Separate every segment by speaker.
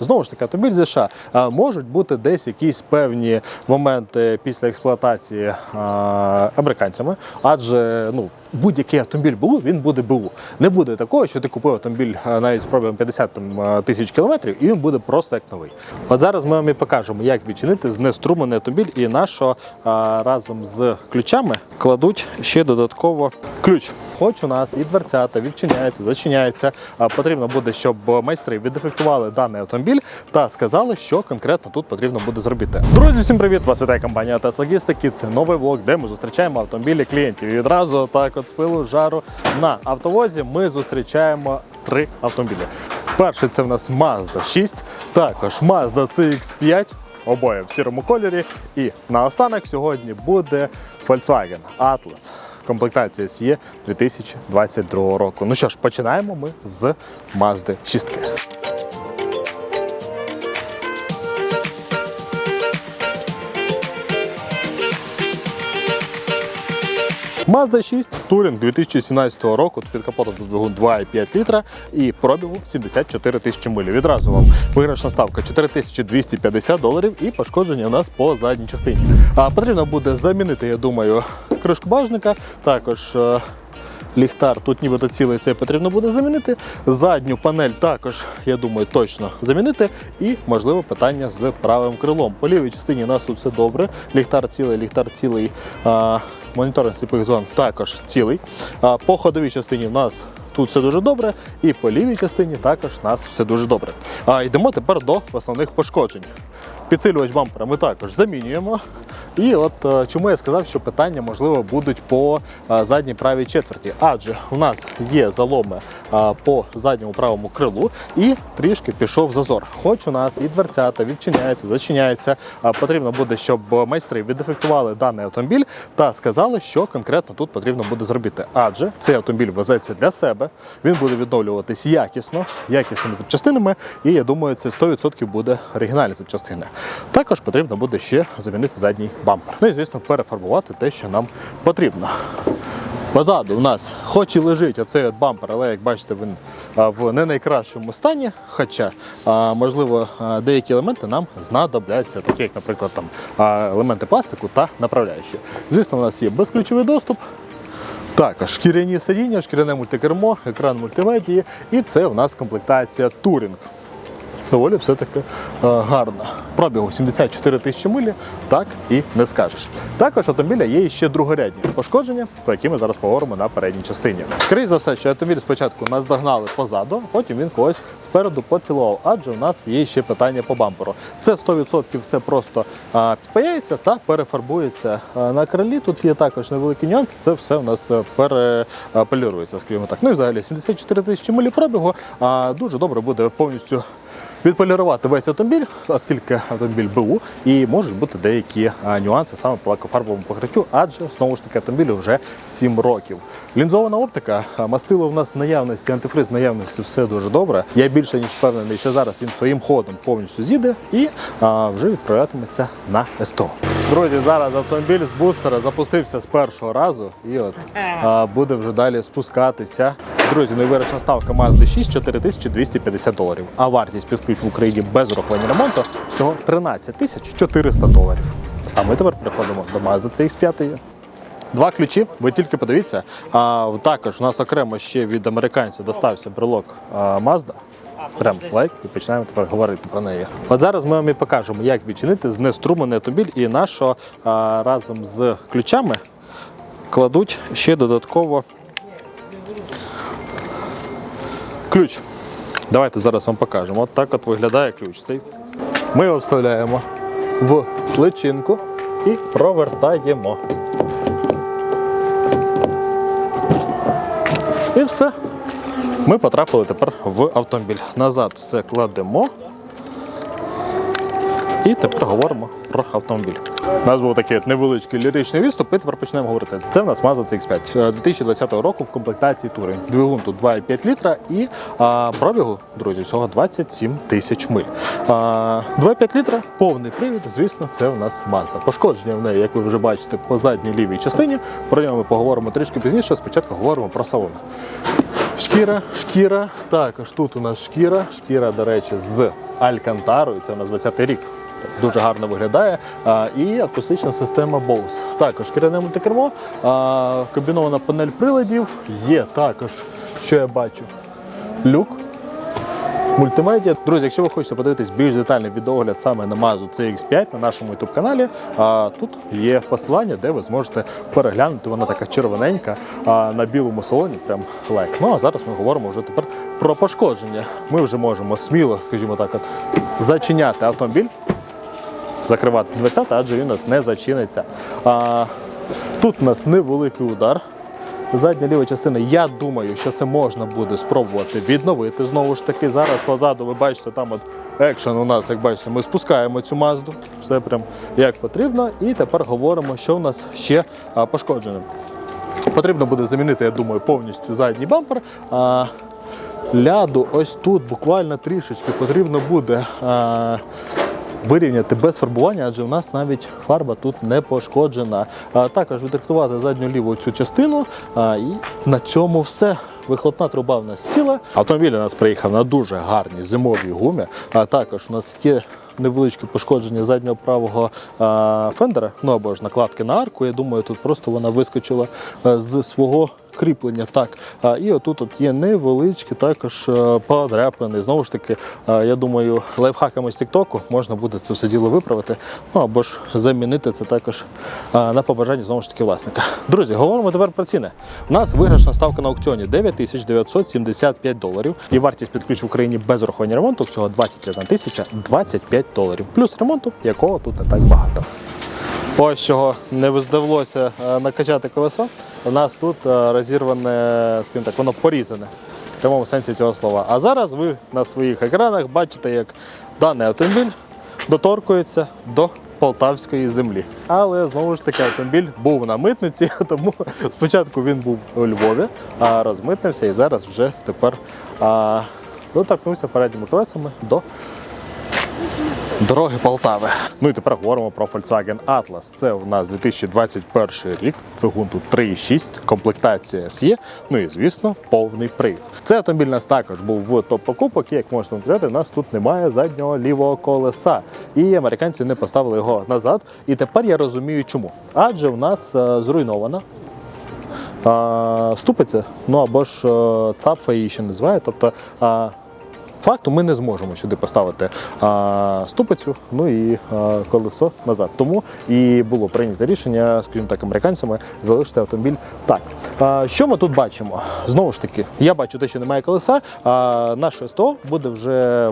Speaker 1: Знову ж таки, автомобіль США можуть бути десь якісь певні моменти після експлуатації американцями, адже ну. Будь-який автомобіль БУ, він буде БУ. Не буде такого, що ти купив автомобіль навіть з пробігом 50 там, тисяч кілометрів, і він буде просто як новий. От зараз ми вам і покажемо, як відчинити знеструмлений автомобіль, і на що разом з ключами кладуть ще додатково ключ. Хоч у нас і дверцята відчиняється, зачиняється. Потрібно буде, щоб майстри віддефектували даний автомобіль та сказали, що конкретно тут потрібно буде зробити. Друзі, всім привіт! Вас вітає компанія Tesla Logistics. Це новий влог, де ми зустрічаємо автомобілі клієнтів. І відразу так от з пилу жару на автовозі ми зустрічаємо три автомобілі. Перший це в нас Mazda 6, також Mazda CX5, обоє в сірому кольорі. І наостанок сьогодні буде Volkswagen Atlas. Комплектація SE 2022 року. Ну що ж, починаємо ми з Mazda 6. Mazda 6 Touring 2017 року. Під капотом двигун 2,5 літра і пробігу 74 тисячі миль. Відразу вам виграшна ставка 4250 доларів і пошкодження у нас по задній частині. А потрібно буде замінити, я думаю, кришку багажника. Також е, ліхтар тут нібито цілий цей потрібно буде замінити. Задню панель також, я думаю, точно замінити. І, можливо, питання з правим крилом. По лівій частині у нас тут все добре. Ліхтар цілий, ліхтар цілий. А, моніторинг сліпих зон також цілий. По ходовій частині в нас тут все дуже добре. І по лівій частині також у нас все дуже добре. Йдемо тепер до основних пошкоджень. Підсилювач бампера ми також замінюємо. І от е, чому я сказав, що питання можливо будуть по е, задній правій четверті, адже у нас є заломи е, по задньому правому крилу і трішки пішов зазор. Хоч у нас і дверцята відчиняється, зачиняється. Потрібно буде, щоб майстри віддефектували даний автомобіль та сказали, що конкретно тут потрібно буде зробити. Адже цей автомобіль везеться для себе, він буде відновлюватись якісно, якісними запчастинами, і я думаю, це 100% буде оригінальні запчастини. Також потрібно буде ще замінити задній бампер. Ну і звісно, перефарбувати те, що нам потрібно. Позаду у нас, хоч і лежить оцей от бампер, але як бачите, він в не найкращому стані. Хоча, можливо, деякі елементи нам знадобляться, такі як, наприклад, там елементи пластику та направляючі. Звісно, у нас є безключовий доступ. Також шкіряні сидіння, шкіряне мультикермо, екран мультимедії, і це у нас комплектація Touring. Доволі все-таки е, гарна. Пробігу 74 тисячі милі, так і не скажеш. Також автомобіля є ще другорядні пошкодження, про які ми зараз поговоримо на передній частині. Скоріше за все, що автомобіль спочатку нас догнали позаду, потім він когось спереду поцілував, адже у нас є ще питання по бамперу. Це 100% все просто підпаяється та перефарбується на крилі. Тут є також невеликий нюанс, це все у нас е, переполірується, скажімо так. Ну і взагалі 74 тисячі милі пробігу, дуже добре буде повністю відполірувати весь автомобіль, оскільки автомобіль БУ, і можуть бути деякі нюанси саме по лакофарбовому покриттю, адже знову ж таки автомобілю вже 7 років. Лінзована оптика, мастило в нас в наявності, антифриз в наявності, все дуже добре. Я більше ніж впевнений, що зараз він своїм ходом повністю зійде і а, вже відправлятиметься на СТО. Друзі, зараз автомобіль з бустера запустився з першого разу і от а, буде вже далі спускатися. Друзі, найвирішна ставка Mazda 6 4250 доларів. А вартість під ключ в Україні без урахування ремонту всього 13 тисяч 400 доларів. А ми тепер переходимо до Mazda CX-5. Два ключі, ви тільки подивіться. А також у нас окремо ще від американця достався брелок Mazda. Прям лайк і починаємо тепер говорити про неї. От зараз ми вам і покажемо, як відчинити знеструмлений автомобіль і на що а, разом з ключами кладуть ще додатково ключ. Давайте зараз вам покажемо. От так от виглядає ключ цей. Ми його вставляємо в личинку і провертаємо. І все. Ми потрапили тепер в автомобіль. Назад все кладемо. І тепер говоримо про автомобіль. У нас був такий невеличкий ліричний відступ, і тепер почнемо говорити. Це в нас Mazda CX-5 е, 2020 року в комплектації Touring. Двигун тут 2,5 літра і а, пробігу, друзі, всього 27 тисяч миль. А, 2,5 літра, повний привід, звісно, це у нас Mazda. Пошкодження в неї, як ви вже бачите, по задній лівій частині. Про нього ми поговоримо трішки пізніше. Спочатку говоримо про салон. Шкіра, шкіра. Також тут у нас шкіра. Шкіра, до речі, з Алькантарою. Це у нас 20-й рік. Дуже гарно виглядає. А, і акустична система Bose. Також шкіряне мультикермо, а, комбінована панель приладів. Є також, що я бачу, люк. Мультимедіа. Друзі, якщо ви хочете подивитись більш детальний відеогляд саме на Mazda CX5 на нашому youtube каналі, а, тут є посилання, де ви зможете переглянути. Вона така червоненька а, на білому салоні. Прям лайк. Ну а зараз ми говоримо вже тепер про пошкодження. Ми вже можемо сміло, скажімо так, от, зачиняти автомобіль, закривати 20, адже він у нас не зачиниться. А, тут у нас невеликий удар. Задня ліва частина, я думаю, що це можна буде спробувати відновити. Знову ж таки, зараз позаду ви бачите, там от екшен у нас, як бачите, ми спускаємо цю мазду, все прям як потрібно. І тепер говоримо, що у нас ще пошкоджено. Потрібно буде замінити, я думаю, повністю задній бампер. А, ляду ось тут буквально трішечки потрібно буде. А, Вирівняти без фарбування, адже у нас навіть фарба тут не пошкоджена. Також відректувати задню ліву цю частину. І на цьому все. Вихлопна труба в нас ціла. Автомобіль у нас приїхав на дуже гарній зимовій гумі. А також у нас є невеличке пошкодження заднього правого а, фендера, ну або ж накладки на арку. Я думаю, тут просто вона вискочила з свого кріплення. Так, і отут от є невеличкі також е, подряпини. Знову ж таки, е, я думаю, лайфхаками з Тіктоку можна буде це все діло виправити. Ну або ж замінити це також е, на побажання знову ж таки власника. Друзі, говоримо тепер про ціни. У нас виграшна ставка на аукціоні 9975 доларів. І вартість під ключ в Україні без урахування ремонту всього 21 тисяча 25 доларів. Плюс ремонту, якого тут не так багато. Ось чого не вдалося е, накачати колесо. У нас тут е, розірване, скажімо так, воно порізане в прямому сенсі цього слова. А зараз ви на своїх екранах бачите, як даний автомобіль доторкується до полтавської землі. Але знову ж таки автомобіль був на митниці, тому спочатку він був у Львові, а розмитнився і зараз вже тепер а, доторкнувся передніми колесами до Дороги Полтави. Ну і тепер говоримо про Volkswagen Atlas. Це у нас 2021 рік. Двигун тут 3,6, комплектація SE, ну і звісно, повний привід. Цей автомобіль нас також був в топ покупок. І як можна сказати, у нас тут немає заднього лівого колеса. І американці не поставили його назад. І тепер я розумію, чому. Адже в нас е, зруйнована е, ступиця, ну або ж е, цапфа її ще називають. Тобто е, факту ми не зможемо сюди поставити а, ступицю, ну і а, колесо назад. Тому і було прийнято рішення, скажімо так, американцями залишити автомобіль так. А, що ми тут бачимо? Знову ж таки, я бачу те, що немає колеса. А наше СТО буде вже.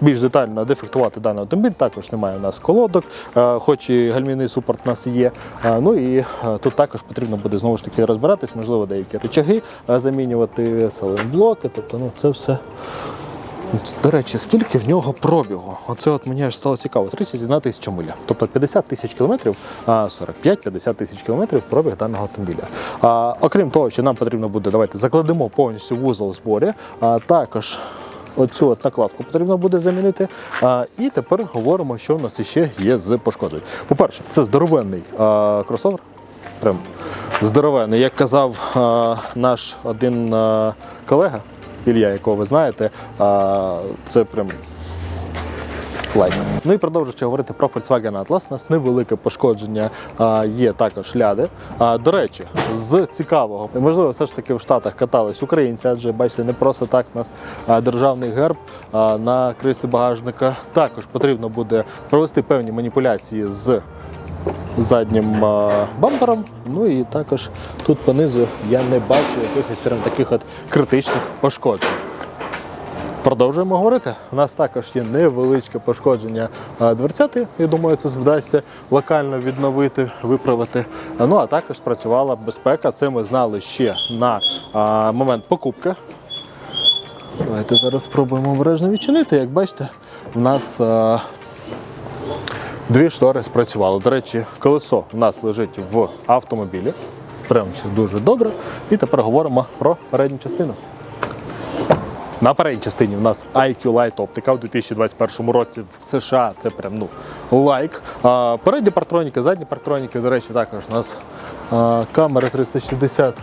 Speaker 1: Більш детально дефектувати даний автомобіль, також немає у нас колодок, хоч і гальмівний супорт у нас є. Ну і тут також потрібно буде знову ж таки розбиратись, можливо, деякі рычаги е, замінювати, салон-блоки, тобто ну, це все до речі, скільки в нього пробігу? Оце от мені аж стало цікаво. 31 тисяча миля. Тобто 50 тисяч кілометрів, 45-50 тисяч кілометрів пробіг даного автомобіля. А, окрім того, що нам потрібно буде, давайте закладемо повністю вузол зборі. А також оцю от накладку потрібно буде замінити. А, і тепер говоримо, що в нас ще є з пошкоджень. По-перше, це здоровенний а, кросовер. Прям здоровенний. Як казав а, наш один а, колега. Ілля, якого ви знаєте, це прям лайк. Ну і продовжуючи говорити про Volkswagen Atlas, у нас невелике пошкодження а, є також ляди. А, до речі, з цікавого, можливо, все ж таки в Штатах катались українці, адже бачите, не просто так у нас державний герб а, на кришці багажника. Також потрібно буде провести певні маніпуляції з заднім бампером. Ну і також тут понизу я не бачу якихось прям таких от критичних пошкоджень. Продовжуємо говорити. У нас також є невеличке пошкодження дверцяти. Я думаю, це вдасться локально відновити, виправити. Ну а також спрацювала безпека. Це ми знали ще на момент покупки. Давайте зараз спробуємо обережно відчинити. Як бачите, у нас Дві штори спрацювали. До речі, колесо у нас лежить в автомобілі. Прямо все дуже добре. І тепер говоримо про передню частину. На передній частині у нас IQ Light Optica в 2021 році в США. Це прям ну лайк. А, передні партроніки, задні партроніки, до речі, також у нас а, камери 360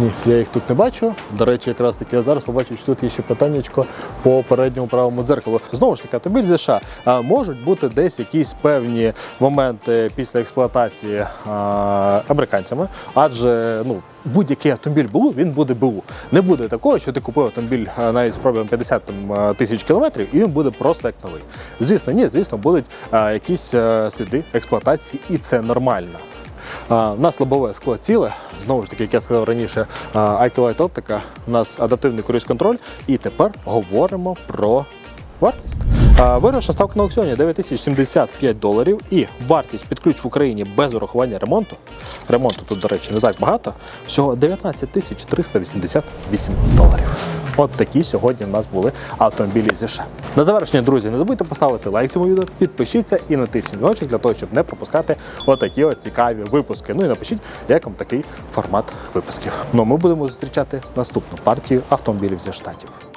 Speaker 1: Ні, я їх тут не бачу. До речі, якраз таки я зараз побачу, що тут є ще питаннячко по передньому правому дзеркалу. Знову ж таки, автомобіль зі США можуть бути десь якісь певні моменти після експлуатації американцями, адже ну. Будь-який автомобіль БУ, він буде БУ. Не буде такого, що ти купив автомобіль навіть з пробігом 50 там, тисяч кілометрів, і він буде просто як новий. Звісно, ні, звісно, будуть а, якісь а, сліди експлуатації, і це нормально. У нас лобове скло ціле. Знову ж таки, як я сказав раніше, Light оптика, у нас адаптивний круїз-контроль. І тепер говоримо про вартість. А, Виграшна ставка на аукціоні 9075 доларів і вартість під ключ в Україні без урахування ремонту. Ремонту тут, до речі, не так багато. Всього 19 388 доларів. От такі сьогодні в нас були автомобілі зі США. На завершення, друзі, не забудьте поставити лайк цьому відео, підпишіться і натисніть дзвіночок для того, щоб не пропускати отакі от цікаві випуски. Ну і напишіть, як вам такий формат випусків. Ну ми будемо зустрічати наступну партію автомобілів зі штатів.